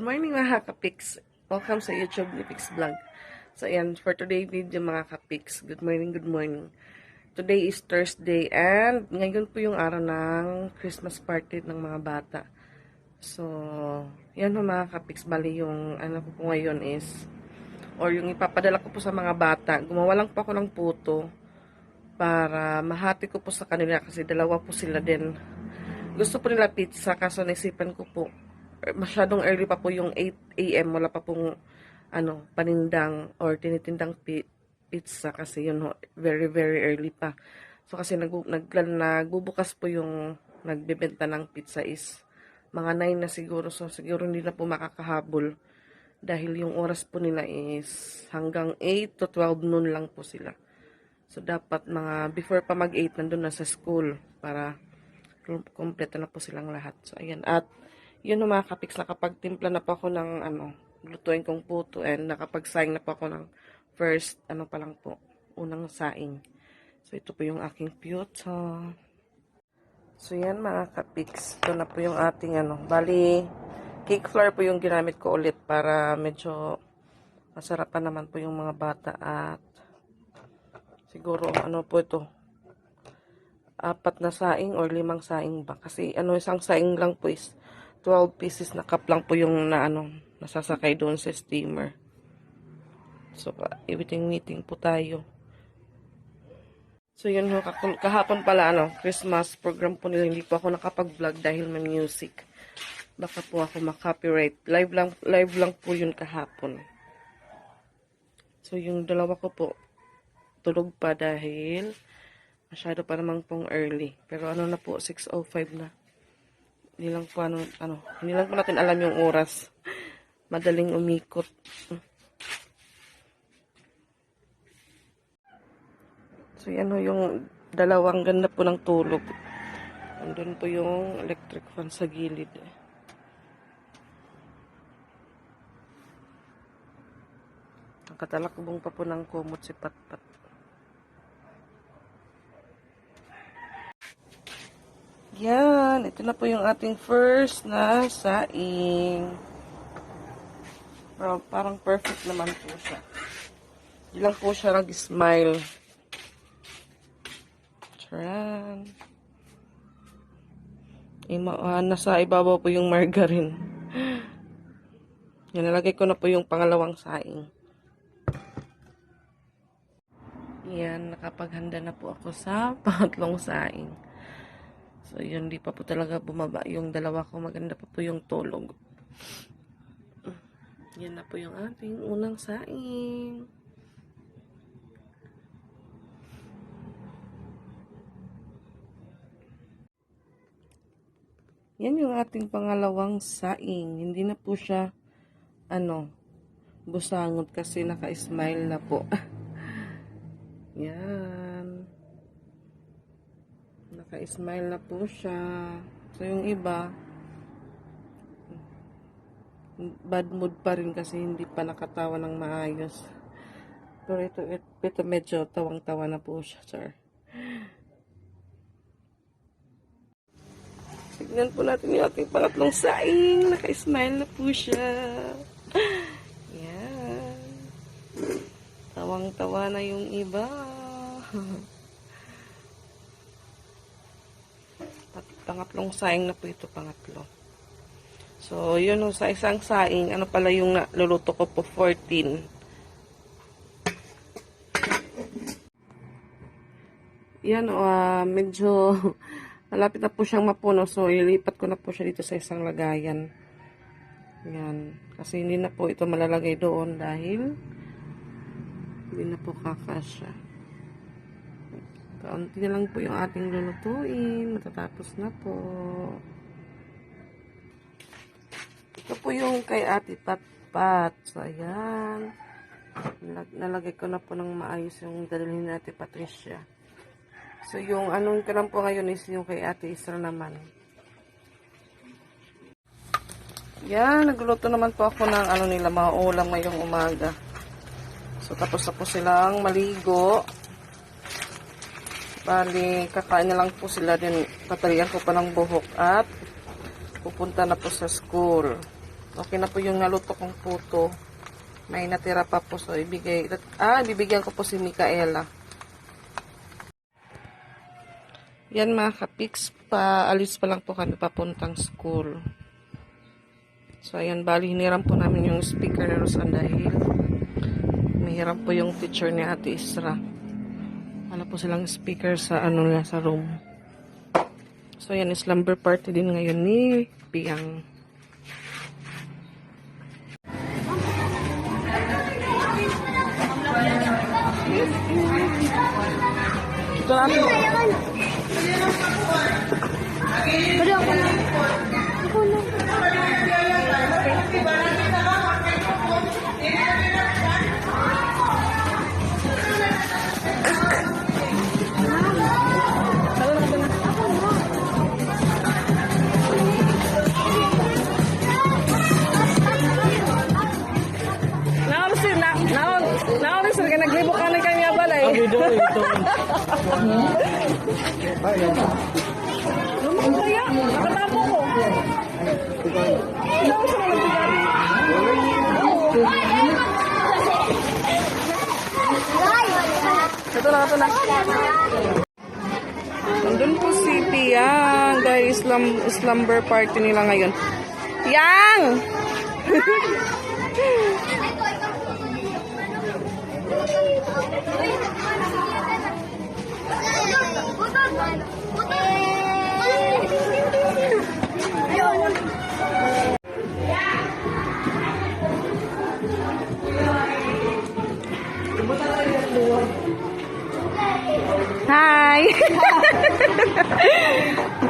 Good morning mga kapiks. Welcome sa YouTube ni Pix Vlog. So ayan, for today video mga kapiks. Good morning, good morning. Today is Thursday and ngayon po yung araw ng Christmas party ng mga bata. So, yan po mga kapiks. Bali yung ano ko po ngayon is or yung ipapadala ko po sa mga bata. Gumawa lang po ako ng puto para mahati ko po sa kanila kasi dalawa po sila din. Gusto po nila pizza kaso naisipan ko po masyadong early pa po yung 8 a.m. Wala pa pong ano, panindang or tinitindang pi- pizza kasi yun very very early pa. So kasi nag, nag, nagbubukas po yung nagbebenta ng pizza is mga 9 na siguro. So siguro hindi na po makakahabol dahil yung oras po nila is hanggang 8 to 12 noon lang po sila. So dapat mga before pa mag 8 nandun na sa school para kompleto na po silang lahat. So ayan at yun mga kapiks, nakapagtimpla na po ako ng ano, lutuin kong puto and nakapagsaing na po ako ng first, ano pa lang po, unang saing. So, ito po yung aking puto. So, yan mga kapiks. Ito na po yung ating ano, bali, cake flour po yung ginamit ko ulit para medyo masarapan naman po yung mga bata at siguro ano po ito, apat na saing or limang saing ba. Kasi ano, isang saing lang po is 12 pieces na cup lang po yung na ano, nasasakay doon sa steamer. So, meeting-meeting po tayo. So, yun ho, kah- kahapon pala, ano, Christmas program po nila, hindi po ako nakapag-vlog dahil may music. Baka po ako makopyright. Live lang, live lang po yun kahapon. So, yung dalawa ko po, tulog pa dahil masyado pa namang pong early. Pero ano na po, 6.05 na. Hindi lang po ano, ano, hindi lang po natin alam yung oras. Madaling umikot. So yan ho yung dalawang ganda po ng tulog. Andun po yung electric fan sa gilid. Nakatalakbong pa po ng kumot si Patpat. Yan, ito na po yung ating first na saing. Pero parang perfect naman po siya. Hindi lang po siya nag-smile. Charan. Ima, ah, nasa ibabaw po yung margarine. Yan, nalagay ko na po yung pangalawang saing. Yan, nakapaghanda na po ako sa pangatlong saing. So, yun, di pa po talaga bumaba yung dalawa ko. Maganda pa po yung tulog. Yan na po yung ating unang saing. Yan yung ating pangalawang saing. Hindi na po siya, ano, busangot kasi naka-smile na po. Yan. Naka-smile na po siya. So, yung iba, bad mood pa rin kasi hindi pa nakatawa ng maayos. Pero ito, ito, ito medyo tawang-tawa na po siya, sir. Tignan po natin yung ating pangatlong saing. Naka-smile na po siya. Yan. Tawang-tawa na yung iba. pangatlong saing na po ito, pangatlo. So, yun o, sa isang saing, ano pala yung luluto ko po, 14. Yan o, ah, medyo malapit na po siyang mapuno. So, ilipat ko na po siya dito sa isang lagayan. Yan. Kasi hindi na po ito malalagay doon dahil hindi na po kakasya. Kaunti na lang po yung ating lulutuin. Matatapos na po. Ito po yung kay Ate Patpat. So, ayan. Nalag- Nalagay ko na po ng maayos yung dalhin ni Ate Patricia. So, yung anong ko po ngayon is yung kay Ate Isra naman. Yan, nagluto naman po ako ng ano nila, mga ulam ngayong umaga. So, tapos na po silang maligo. Bali, kakain na lang po sila din. Tatalian ko pa ng buhok at pupunta na po sa school. Okay na po yung naluto kong puto. May natira pa po. So, ibigay, ah, bibigyan ko po si Mikaela. Yan mga kapiks, paalis pa lang po kami papuntang school. So, ayan, bali, hiniram po namin yung speaker ni Rosan dahil Mahiram po yung teacher ni Ate Isra. Wala po silang speaker sa ano niya sa room. So yan is slumber party din ngayon ni Piang. Ito na. Pero ako na. Ako Lumang kaya, nakatapo ko. Naon sir, nagbigay. Ito na, ito na. Nandun po si Piang. Guys, slum, slumber party nila ngayon. Piang! Hi!